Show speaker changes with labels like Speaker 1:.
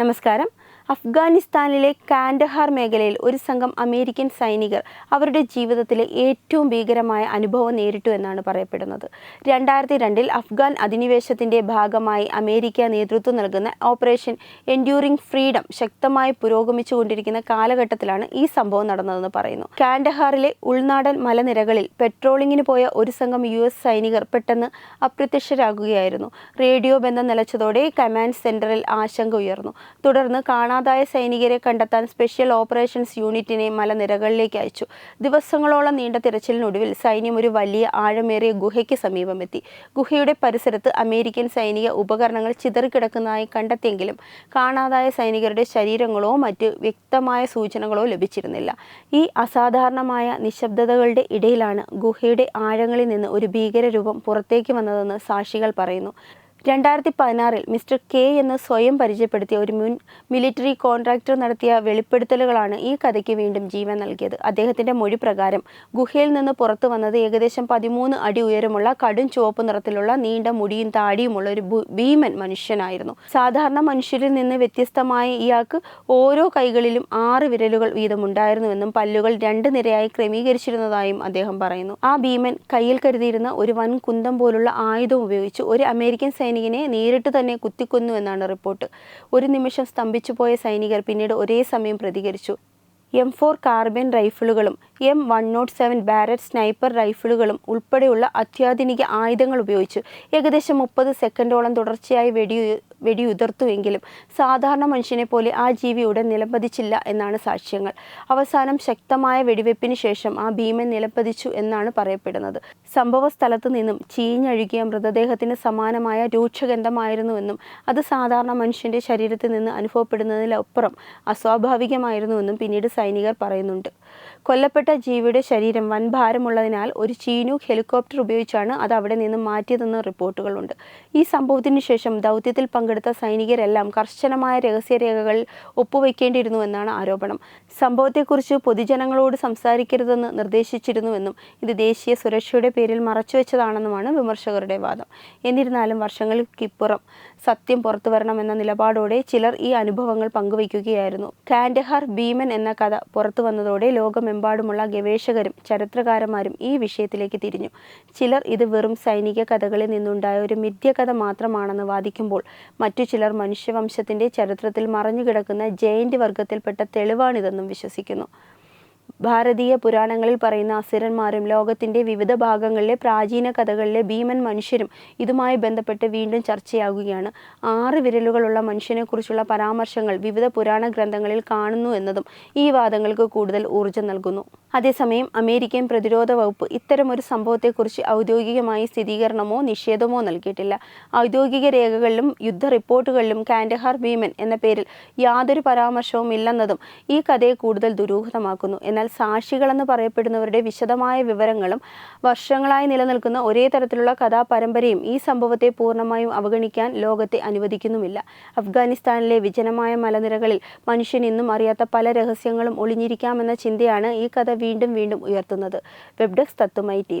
Speaker 1: നമസ്കാരം. അഫ്ഗാനിസ്ഥാനിലെ കാൻഡഹാർ മേഖലയിൽ ഒരു സംഘം അമേരിക്കൻ സൈനികർ അവരുടെ ജീവിതത്തിലെ ഏറ്റവും ഭീകരമായ അനുഭവം നേരിട്ടു എന്നാണ് പറയപ്പെടുന്നത്. രണ്ടായിരത്തി രണ്ടിൽ അഫ്ഗാൻ അധിനിവേശത്തിന്റെ ഭാഗമായി അമേരിക്ക നേതൃത്വം നൽകുന്ന ഓപ്പറേഷൻ എൻഡ്യൂറിംഗ് ഫ്രീഡം ശക്തമായി പുരോഗമിച്ചുകൊണ്ടിരിക്കുന്ന കാലഘട്ടത്തിലാണ് ഈ സംഭവം നടന്നതെന്ന് പറയുന്നു. കാൻഡഹാറിലെ ഉൾനാടൻ മലനിരകളിൽ പെട്രോളിങ്ങിന് പോയ ഒരു സംഘം യു എസ് സൈനികർ പെട്ടെന്ന് അപ്രത്യക്ഷരാകുകയായിരുന്നു. റേഡിയോ ബന്ധം നിലച്ചതോടെ കമാൻഡ് സെന്ററിൽ ആശങ്ക ഉയർന്നു. തുടർന്ന് കാണാതായ സൈനികരെ കണ്ടെത്താൻ സ്പെഷ്യൽ ഓപ്പറേഷൻസ് യൂണിറ്റിനെ മലനിരകളിലേക്ക് അയച്ചു. ദിവസങ്ങളോളം നീണ്ട തിരച്ചിലിനൊടുവിൽ സൈന്യം ഒരു വലിയ ആഴമേറിയ ഗുഹയ്ക്ക് സമീപമെത്തി. ഗുഹയുടെ പരിസരത്ത് അമേരിക്കൻ സൈനിക ഉപകരണങ്ങൾ ചിതറിക്കിടക്കുന്നതായി കണ്ടെത്തിയെങ്കിലും കാണാതായ സൈനികരുടെ ശരീരങ്ങളോ മറ്റ് വ്യക്തമായ സൂചനകളോ ലഭിച്ചിരുന്നില്ല. ഈ അസാധാരണമായ നിശബ്ദതകളുടെ ഇടയിലാണ് ഗുഹയുടെ ആഴങ്ങളിൽ നിന്ന് ഒരു ഭീകരരൂപം പുറത്തേക്ക് വന്നതെന്ന് സാക്ഷികൾ പറയുന്നു. രണ്ടായിരത്തി പതിനാറിൽ മിസ്റ്റർ കെ എന്ന് സ്വയം പരിചയപ്പെടുത്തിയ ഒരു മുൻ മിലിറ്ററി കോൺട്രാക്ടർ നടത്തിയ വെളിപ്പെടുത്തലുകളാണ് ഈ കഥയ്ക്ക് വീണ്ടും ജീവൻ നൽകിയത്. അദ്ദേഹത്തിന്റെ മൊഴി പ്രകാരം ഗുഹയിൽ നിന്ന് പുറത്തു വന്നത് ഏകദേശം പതിമൂന്ന് അടി ഉയരമുള്ള കടും ചുവപ്പ് നിറത്തിലുള്ള നീണ്ട മുടിയും താടിയുമുള്ള ഒരു ഭീമൻ മനുഷ്യനായിരുന്നു. സാധാരണ മനുഷ്യരിൽ നിന്ന് വ്യത്യസ്തമായി ഇയാൾക്ക് ഓരോ കൈകളിലും ആറ് വിരലുകൾ വീതമുണ്ടായിരുന്നുവെന്നും പല്ലുകൾ രണ്ട് നിരയായി ക്രമീകരിച്ചിരുന്നതായും അദ്ദേഹം പറയുന്നു. ആ ഭീമൻ കയ്യിൽ കരുതിയിരുന്ന ഒരു വൻ കുന്തം പോലുള്ള ആയുധം ഉപയോഗിച്ച് ഒരു അമേരിക്കൻ സൈനികനെ നേരിട്ട് തന്നെ കുത്തിക്കൊന്നു എന്നാണ് റിപ്പോർട്ട്. ഒരു നിമിഷം സ്തംഭിച്ചുപോയ സൈനികർ പിന്നീട് ഒരേ സമയം പ്രതികരിച്ചു. M four carbine റൈഫിളുകളും M one nought seven Barrett sniper റൈഫിളുകളും ഉൾപ്പെടെയുള്ള അത്യാധുനിക ആയുധങ്ങൾ ഉപയോഗിച്ച് ഏകദേശം മുപ്പത് സെക്കൻഡോളം തുടർച്ചയായി വെടി വെടിയുതിർത്തുവെങ്കിലും സാധാരണ മനുഷ്യനെ പോലെ ആ ജീവി ഉടൻ നിലംപതിച്ചില്ല എന്നാണ് സാക്ഷ്യങ്ങൾ. അവസാനം ശക്തമായ വെടിവെപ്പിന് ശേഷം ആ ഭീമൻ നിലംപതിച്ചു എന്നാണ് പറയപ്പെടുന്നത്. സംഭവ സ്ഥലത്ത് നിന്നും ചീഞ്ഞഴുകിയ മൃതദേഹത്തിന് സമാനമായ രൂക്ഷഗന്ധമായിരുന്നുവെന്നും അത് സാധാരണ മനുഷ്യന്റെ ശരീരത്തിൽ നിന്ന് അനുഭവപ്പെടുന്നതിലപ്പുറം അസ്വാഭാവികമായിരുന്നുവെന്നും പിന്നീട് സൈനികർ പറയുന്നുണ്ട്. കൊല്ലപ്പെട്ട ജീവിയുടെ ശരീരം വൻ ഭാരമുള്ളതിനാൽ ഒരു ചീനു ഹെലികോപ്റ്റർ ഉപയോഗിച്ചാണ് അത് അവിടെ നിന്ന് മാറ്റിയതെന്ന് റിപ്പോർട്ടുകളുണ്ട്. ഈ സംഭവത്തിന് ശേഷം ദൗത്യത്തിൽ പങ്കെടുത്ത സൈനികരെല്ലാം കർശനമായ രഹസ്യരേഖകൾ ഒപ്പുവെക്കേണ്ടിയിരുന്നുവെന്നാണ് ആരോപണം. സംഭവത്തെക്കുറിച്ച് പൊതുജനങ്ങളോട് സംസാരിക്കരുതെന്ന് നിർദ്ദേശിച്ചിരുന്നുവെന്നും ഇത് ദേശീയ സുരക്ഷയുടെ പേരിൽ മറച്ചുവെച്ചതാണെന്നുമാണ് വിമർശകരുടെ വാദം. എന്നിരുന്നാലും വർഷങ്ങൾക്കിപ്പുറം സത്യം പുറത്തുവരണമെന്ന നിലപാടോടെ ചിലർ ഈ അനുഭവങ്ങൾ പങ്കുവയ്ക്കുകയായിരുന്നു. കാൻഡഹാർ ഭീമൻ എന്ന പുറത്തു വന്നതോടെ ലോകമെമ്പാടുമുള്ള ഗവേഷകരും ചരിത്രകാരന്മാരും ഈ വിഷയത്തിലേക്ക് തിരിഞ്ഞു. ചിലർ ഇത് വെറും സൈനിക കഥകളിൽ നിന്നുണ്ടായ ഒരു മിഥ്യകഥ മാത്രമാണെന്ന് വാദിക്കുമ്പോൾ മറ്റു ചിലർ മനുഷ്യവംശത്തിന്റെ ചരിത്രത്തിൽ മറഞ്ഞുകിടക്കുന്ന ജയന്റ് വർഗത്തിൽപ്പെട്ട തെളിവാണിതെന്നും വിശ്വസിക്കുന്നു. ഭാരതീയ പുരാണങ്ങളിൽ പറയുന്ന അസുരന്മാരും ലോകത്തിന്റെ വിവിധ ഭാഗങ്ങളിലെ പ്രാചീന കഥകളിലെ ഭീമൻ മനുഷ്യരും ഇതുമായി ബന്ധപ്പെട്ട് വീണ്ടും ചർച്ചയാകുകയാണ് ആറ് വിരലുകളുള്ള മനുഷ്യനെക്കുറിച്ചുള്ള പരാമർശങ്ങൾ വിവിധ പുരാണ ഗ്രന്ഥങ്ങളിൽ കാണുന്നു എന്നതും ഈ വാദങ്ങൾക്ക് കൂടുതൽ ഊർജം നൽകുന്നു. അതേസമയം അമേരിക്കൻ പ്രതിരോധ വകുപ്പ് ഇത്തരമൊരു സംഭവത്തെക്കുറിച്ച് ഔദ്യോഗികമായി സ്ഥിരീകരണമോ നിഷേധമോ നൽകിയിട്ടില്ല. ഔദ്യോഗിക രേഖകളിലും യുദ്ധ റിപ്പോർട്ടുകളിലും കാൻഡഹാർ ഭീമൻ എന്ന പേരിൽ യാതൊരു പരാമർശവും ഇല്ലെന്നതും ഈ കഥയെ കൂടുതൽ ദുരൂഹതമാക്കുന്നു. എന്നാൽ സാക്ഷികളെന്ന് പറയപ്പെടുന്നവരുടെ വിശദമായ വിവരങ്ങളും വർഷങ്ങളായി നിലനിൽക്കുന്ന ഒരേ തരത്തിലുള്ള കഥാപരമ്പരയും ഈ സംഭവത്തെ പൂർണമായും അവഗണിക്കാൻ ലോകത്തെ അനുവദിക്കുന്നുമില്ല. അഫ്ഗാനിസ്ഥാനിലെ വിജനമായ മലനിരകളിൽ മനുഷ്യൻ ഇന്നും അറിയാത്ത പല രഹസ്യങ്ങളും ഒളിഞ്ഞിരിക്കാമെന്ന ചിന്തയാണ് ഈ കഥ വീണ്ടും വീണ്ടും ഉയർത്തുന്നത്. Web തത്വമായി T